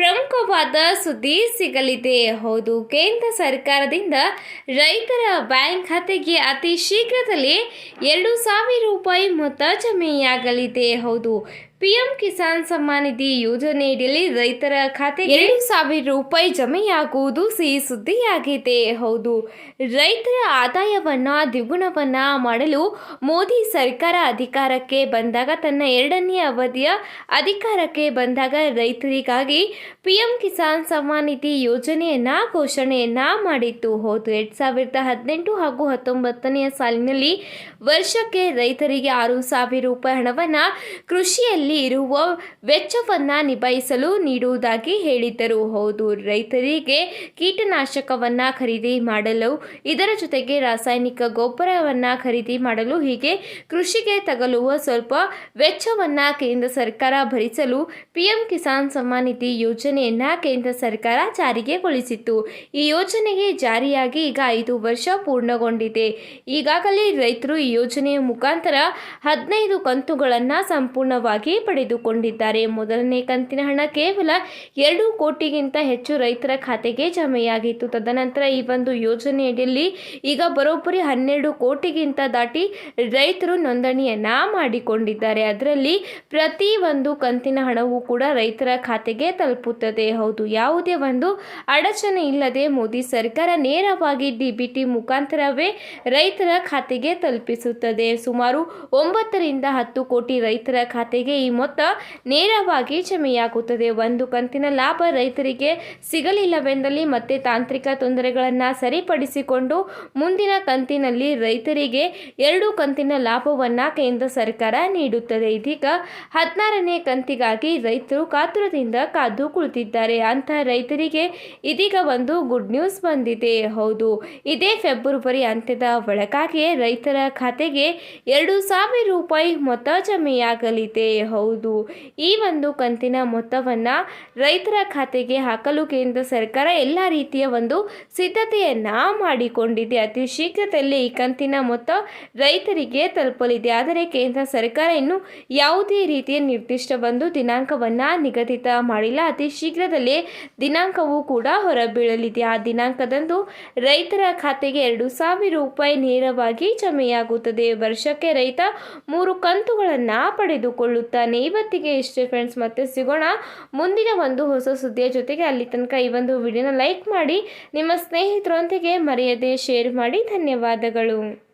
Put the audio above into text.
ಪ್ರಮುಖವಾದ ಸುದ್ದಿ ಸಿಗಲಿದೆ. ಹೌದು, ಕೇಂದ್ರ ಸರ್ಕಾರದಿಂದ ರೈತರ ಬ್ಯಾಂಕ್ ಖಾತೆಗೆ ಅತಿ ಶೀಘ್ರದಲ್ಲಿ ಎರಡು ಸಾವಿರ ರೂಪಾಯಿ ಮೊತ್ತ ಜಮೆಯಾಗಲಿದೆ. ಹೌದು, ಪಿಎಂ ಕಿಸಾನ್ ಸಮ್ಮಾನ್ ನಿಧಿ ಯೋಜನೆಯಡಿಯಲ್ಲಿ ರೈತರ ಖಾತೆ ಎರಡು ಸಾವಿರ ರೂಪಾಯಿ ಜಮೆಯಾಗುವುದು ಸಿಹಿ ಸುದ್ದಿಯಾಗಿದೆ. ಹೌದು, ರೈತರ ಆದಾಯವನ್ನ ದ್ವಿಗುಣವನ್ನ ಮಾಡಲು ಮೋದಿ ಸರ್ಕಾರ ಅಧಿಕಾರಕ್ಕೆ ಬಂದಾಗ ತನ್ನ ಎರಡನೇ ಅವಧಿಯ ಅಧಿಕಾರಕ್ಕೆ ಬಂದಾಗ ರೈತರಿಗಾಗಿ ಪಿಎಂ ಕಿಸಾನ್ ಸಮ್ಮಾನ್ ನಿಧಿ ಯೋಜನೆಯನ್ನ ಘೋಷಣೆಯನ್ನ ಮಾಡಿತ್ತು. ಹೌದು ಎರಡ್ ಸಾವಿರದ ಹದಿನೆಂಟು ಹಾಗೂ ಹತ್ತೊಂಬತ್ತನೆಯ ಸಾಲಿನಲ್ಲಿ ವರ್ಷಕ್ಕೆ ರೈತರಿಗೆ ಆರು ಸಾವಿರ ರೂಪಾಯಿ ಹಣವನ್ನ ಕೃಷಿಯಲ್ಲಿ ಇರುವ ವೆಚ್ಚವನ್ನ ನಿಭಾಯಿಸಲು ನೀಡುವುದಾಗಿ ಹೇಳಿದ್ದರು. ಹೌದು, ರೈತರಿಗೆ ಕೀಟನಾಶಕವನ್ನ ಖರೀದಿ ಮಾಡಲು, ಇದರ ಜೊತೆಗೆ ರಾಸಾಯನಿಕ ಗೊಬ್ಬರವನ್ನ ಖರೀದಿ ಮಾಡಲು ಹೀಗೆ ಕೃಷಿಗೆ ತಗಲುವ ಸ್ವಲ್ಪ ವೆಚ್ಚವನ್ನ ಕೇಂದ್ರ ಸರ್ಕಾರ ಭರಿಸಲು ಪಿಎಂ ಕಿಸಾನ್ ಸಮ್ಮಾನ್ ನಿಧಿ ಯೋಜನೆಯನ್ನ ಕೇಂದ್ರ ಸರ್ಕಾರ ಜಾರಿಗೆಗೊಳಿಸಿತ್ತು ಈ ಯೋಜನೆಗೆ ಜಾರಿಯಾಗಿ ಈಗ ಐದು ವರ್ಷ ಪೂರ್ಣಗೊಂಡಿದೆ. ಈಗಾಗಲೇ ರೈತರು ಈ ಯೋಜನೆಯ ಮುಖಾಂತರ ಹದಿನೈದು ಕಂತುಗಳನ್ನು ಸಂಪೂರ್ಣವಾಗಿ ಪಡೆದುಕೊಂಡಿದ್ದಾರೆ. ಮೊದಲನೇ ಕಂತಿನ ಹಣ ಕೇವಲ ಎರಡು ಕೋಟಿಗಿಂತ ಹೆಚ್ಚು ರೈತರ ಖಾತೆಗೆ ಜಮೆಯಾಗಿತ್ತು. ತದನಂತರ ಈ ಒಂದು ಯೋಜನೆಯಲ್ಲಿ ಈಗ ಬರೋಬ್ಬರಿ ಹನ್ನೆರಡು ಕೋಟಿಗಿಂತ ದಾಟಿ ರೈತರು ನೋಂದಣಿಯನ್ನು ಮಾಡಿಕೊಂಡಿದ್ದಾರೆ. ಅದರಲ್ಲಿ ಪ್ರತಿ ಒಂದು ಕಂತಿನ ಹಣವೂ ಕೂಡ ರೈತರ ಖಾತೆಗೆ ತಲುಪುತ್ತದೆ. ಹೌದು, ಯಾವುದೇ ಒಂದು ಅಡಚಣೆ ಇಲ್ಲದೆ ಮೋದಿ ಸರ್ಕಾರ ನೇರವಾಗಿ ಡಿಬಿಟಿ ಮುಖಾಂತರವೇ ರೈತರ ಖಾತೆಗೆ ತಲುಪಿಸುತ್ತದೆ. ಸುಮಾರು ಒಂಬತ್ತರಿಂದ ಹತ್ತು ಕೋಟಿ ರೈತರ ಖಾತೆಗೆ ಈ ಮೊತ್ತ ನೇರವಾಗಿ ಜಮೆಯಾಗುತ್ತದೆ. ಒಂದು ಕಂತಿನ ಲಾಭ ರೈತರಿಗೆ ಸಿಗಲಿಲ್ಲವೆಂದಲ್ಲಿ ಮತ್ತೆ ತಾಂತ್ರಿಕ ತೊಂದರೆಗಳನ್ನು ಸರಿಪಡಿಸಿಕೊಂಡು ಮುಂದಿನ ಕಂತಿನಲ್ಲಿ ರೈತರಿಗೆ ಎರಡು ಕಂತಿನ ಲಾಭವನ್ನು ಕೇಂದ್ರ ಸರ್ಕಾರ ನೀಡುತ್ತದೆ. ಇದೀಗ ಹದಿನಾರನೇ ಕಂತಿಗಾಗಿ ರೈತರು ಕಾತುರದಿಂದ ಕಾದು ಕುಳಿತಿದ್ದಾರೆ ಅಂತ ರೈತರಿಗೆ ಇದೀಗ ಒಂದು ಗುಡ್ ನ್ಯೂಸ್ ಬಂದಿದೆ. ಹೌದು, ಇದೇ ಫೆಬ್ರವರಿ ಅಂತ್ಯದ ಒಳಗಾಗಿಯೇ ರೈತರ ಖಾತೆಗೆ ಎರಡು ಸಾವಿರ ರೂಪಾಯಿ ಮೊತ್ತ ಜಮೆಯಾಗಲಿದೆ. ಹೌದು, ಈ ಒಂದು ಕಂತಿನ ಮೊತ್ತವನ್ನು ರೈತರ ಖಾತೆಗೆ ಹಾಕಲು ಕೇಂದ್ರ ಸರ್ಕಾರ ಎಲ್ಲ ರೀತಿಯ ಒಂದು ಸಿದ್ಧತೆಯನ್ನು ಮಾಡಿಕೊಂಡಿದೆ. ಅತಿ ಶೀಘ್ರದಲ್ಲಿ ಈ ಕಂತಿನ ಮೊತ್ತ ರೈತರಿಗೆ ತಲುಪಲಿದೆ. ಆದರೆ ಕೇಂದ್ರ ಸರ್ಕಾರ ಇನ್ನು ಯಾವುದೇ ರೀತಿಯ ನಿರ್ದಿಷ್ಟ ಒಂದು ದಿನಾಂಕವನ್ನು ನಿಗದಿತ ಮಾಡಿಲ್ಲ. ಅತಿ ಶೀಘ್ರದಲ್ಲೇ ದಿನಾಂಕವೂ ಕೂಡ ಹೊರಬೀಳಲಿದೆ. ಆ ದಿನಾಂಕದಂದು ರೈತರ ಖಾತೆಗೆ ಎರಡು ಸಾವಿರ ರೂಪಾಯಿ ನೇರವಾಗಿ ಜಮೆಯಾಗುತ್ತದೆ. ವರ್ಷಕ್ಕೆ ರೈತ ಮೂರು ಕಂತುಗಳನ್ನು ಪಡೆದುಕೊಳ್ಳುತ್ತಾನೆ. ಇವತ್ತಿಗೆ ಇಷ್ಟೇ ಫ್ರೆಂಡ್ಸ್ ಮತ್ತೆ ಸಿಗೋಣ ಮುಂದಿನ ಒಂದು ಹೊಸ ಸುದ್ದಿಯ ಜೊತೆಗೆ. ಅಲ್ಲಿ ತನಕ ಈ ಒಂದು ವಿಡಿಯೋನ ಲೈಕ್ ಮಾಡಿ, ನಿಮ್ಮ ಸ್ನೇಹಿತರೊಂದಿಗೆ ಮರೆಯದೆ ಶೇರ್ ಮಾಡಿ. ಧನ್ಯವಾದಗಳು.